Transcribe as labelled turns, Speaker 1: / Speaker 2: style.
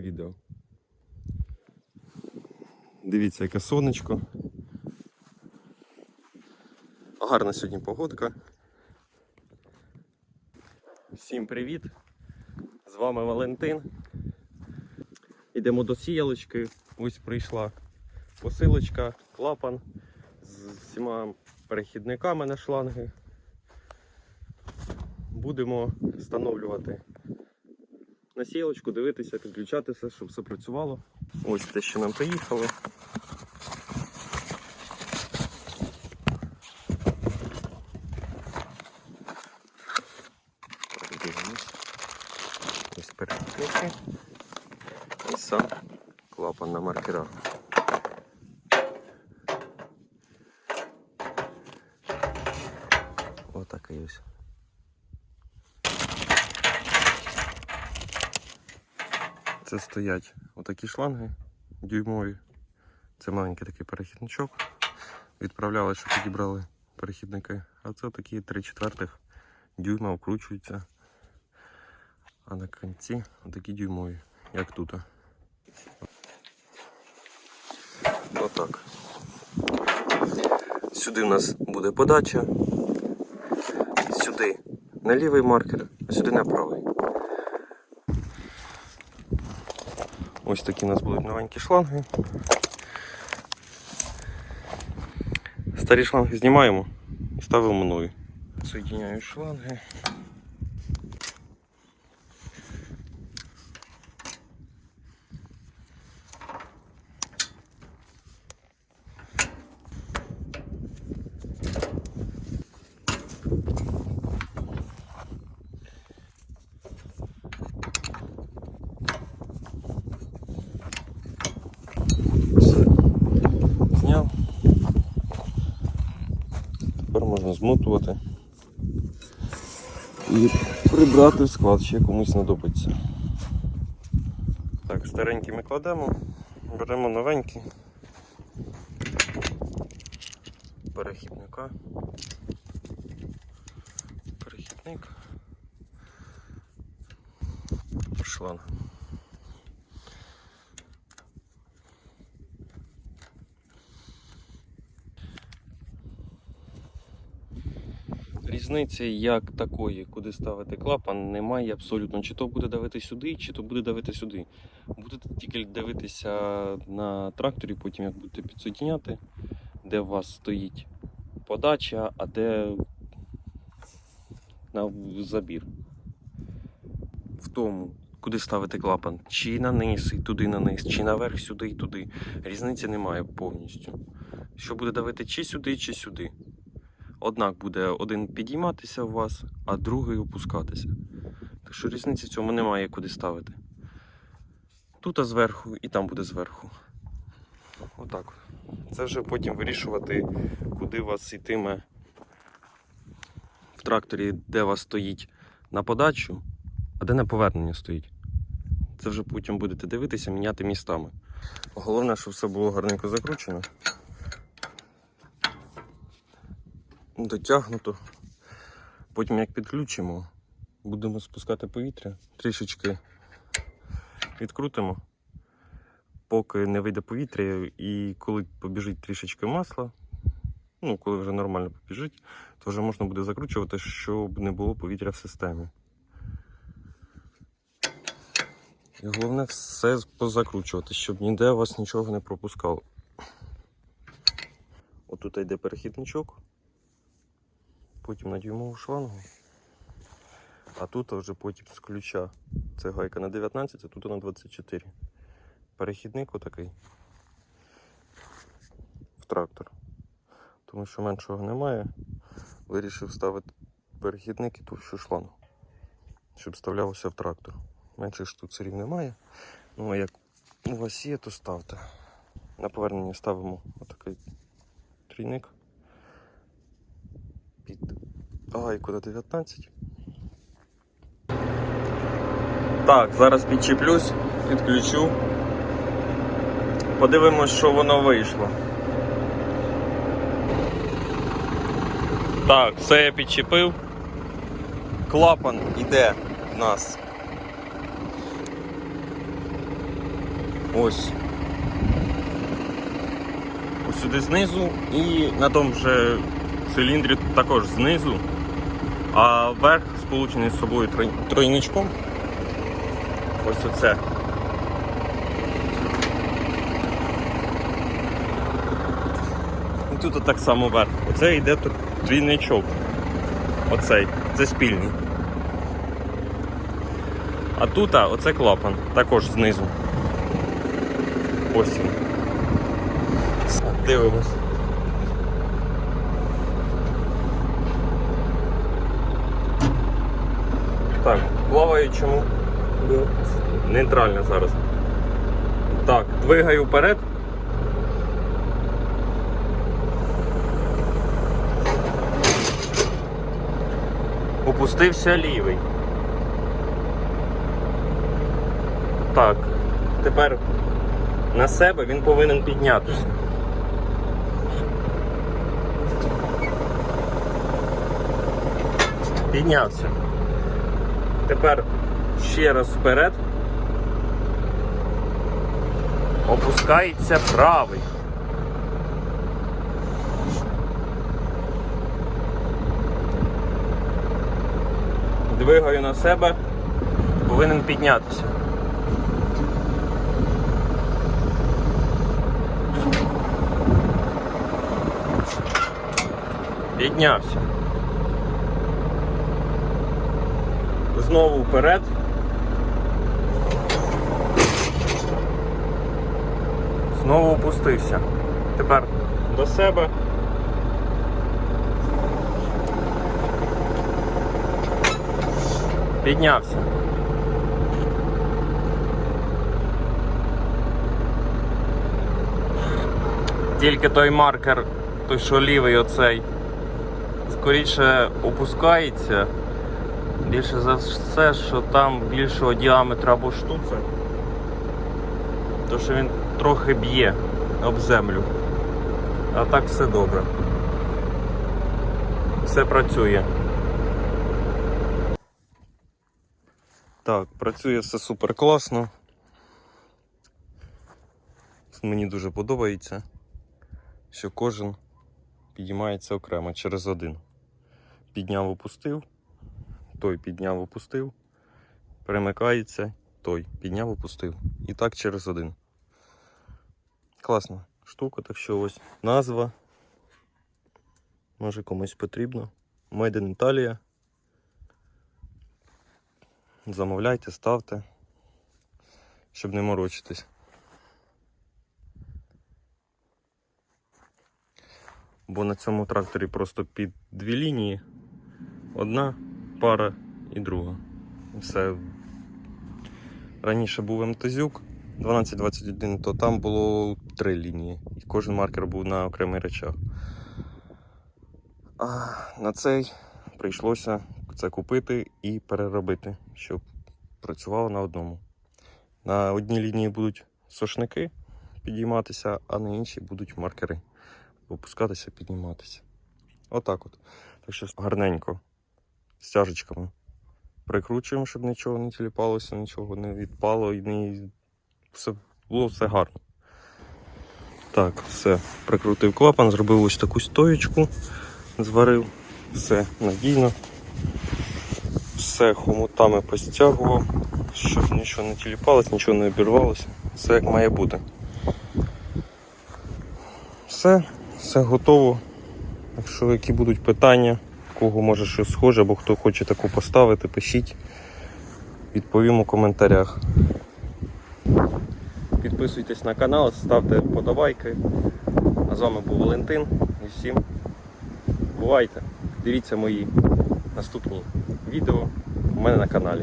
Speaker 1: відео. Дивіться, яке сонечко. Гарна сьогодні погодка. Всім привіт! З вами Валентин. Йдемо до сіялочки. Ось прийшла посилочка, клапан з всіма перехідниками на шланги. Будемо встановлювати на сіялочку, дивитися, підключати все, щоб все працювало. Ось те, що нам приїхало. Ось перехідники. І сам клапан на маркерах. Отакий ось. Це стоять отакі шланги дюймові. Це маленький такий перехідничок. Відправляли, щоб підібрали перехідники. А це такі 3 четвертих дюйма вкручуються. А на кінці отакі дюймові, як тут. Отак. Сюди у нас буде подача. Сюди на лівий маркер, а сюди на правий. Ось такі у нас будуть новенькі шланги. Старі шланги знімаємо і ставимо нові. Соєдиняю шланги. Все. Зняв. Змотувати і прибрати в склад, ще комусь знадобиться. Так, старенькі ми кладемо, беремо новенькі. Перехідника. Перехідник. Шланг. Різниці як такої, куди ставити клапан, немає абсолютно. Чи то буде давити сюди, чи то буде давити сюди. Будете тільки дивитися на тракторі, потім як будете підсоединяти, де у вас стоїть подача, а де на забір. В тому, куди ставити клапан, чи на низ і туди на низ, чи наверх сюди і туди. Різниці немає повністю. Що буде давити чи сюди, чи сюди. Однак буде один підійматися у вас, а другий опускатися. Так що різниці в цьому немає куди ставити. Тут а зверху і там буде зверху. Отак. Це вже потім вирішувати, куди вас йтиме в тракторі, де вас стоїть на подачу, а де на повернення стоїть. Це вже потім будете дивитися, міняти містами. Головне, щоб все було гарненько закручено. Дотягнуто. Потім як підключимо, будемо спускати повітря, трішечки відкрутимо, поки не вийде повітря, і коли побіжить трішечки масла, ну, коли вже нормально побіжить, то вже можна буде закручувати, щоб не було повітря в системі. І головне все позакручувати, щоб ніде вас нічого не пропускало. Отут йде перехідничок потім на дюймову шлангу. А тут вже потім з ключа. Це гайка на 19, а тут на 24. Перехідник отакий в трактор. Тому що меншого немає. Вирішив ставити перехідник і товщу шлангу, щоб вставлялося в трактор. Менших штуцерів немає. Ну а як у вас є, то ставте. На повернення ставимо отакий трійник під гайку на 19. Так, зараз підчіплюсь, підключу. Подивимось, що воно вийшло. Так, все я підчепив. Клапан іде в нас Ось. Ось сюди знизу і на тому же циліндрі також знизу. А верх сполучений з собою трой- тройничком. Ось оце. І тут так само верх. Оце йде трійничок. Оцей. Це спільний. А тут а, оце клапан, також знизу. Ось. Дивимось. Так, плаваючому нейтрально зараз. Так, двигаю вперед. Опустився лівий. Так. Тепер на себе він повинен піднятися. Піднявся. Тепер ще раз вперед. Опускається правий. Двигаю на себе, повинен піднятися. Піднявся. Знову вперед. Знову опустився. Тепер до себе. Піднявся. Тільки той маркер, той що лівий оцей, скоріше опускається. Більше за все, що там більшого діаметра або штуцер. То що він трохи б'є об землю. А так все добре. Все працює. Так, працює все супер класно. Мені дуже подобається, що кожен підіймається окремо через один. Підняв, опустив, той підняв, опустив, перемикається, той підняв, опустив. І так через один. Класна штука, так що ось назва. Може комусь потрібно. Made in Italia. Замовляйте, ставте, щоб не морочитись. Бо на цьому тракторі просто під дві лінії. Одна пара і друга. Все. Раніше був МТЗюк 1221, то там було три лінії. І кожен маркер був на окремий речах. А на цей прийшлося це купити і переробити, щоб працювало на одному. На одній лінії будуть сошники підійматися, а на іншій будуть маркери опускатися, підніматися. Отак от. Так що гарненько стяжечками прикручуємо, щоб нічого не тіліпалося, нічого не відпало і не все, було все гарно. Так, все, прикрутив клапан, зробив ось таку стоєчку, зварив, все надійно. Все хомутами постягував, щоб нічого не тіліпалось, нічого не обірвалося. Все як має бути. Все, все готово. Якщо які будуть питання, кого може щось схоже, або хто хоче таку поставити, пишіть. Відповім у коментарях. Підписуйтесь на канал, ставте вподобайки. А з вами був Валентин і всім бувайте! Дивіться мої наступні відео у мене на каналі.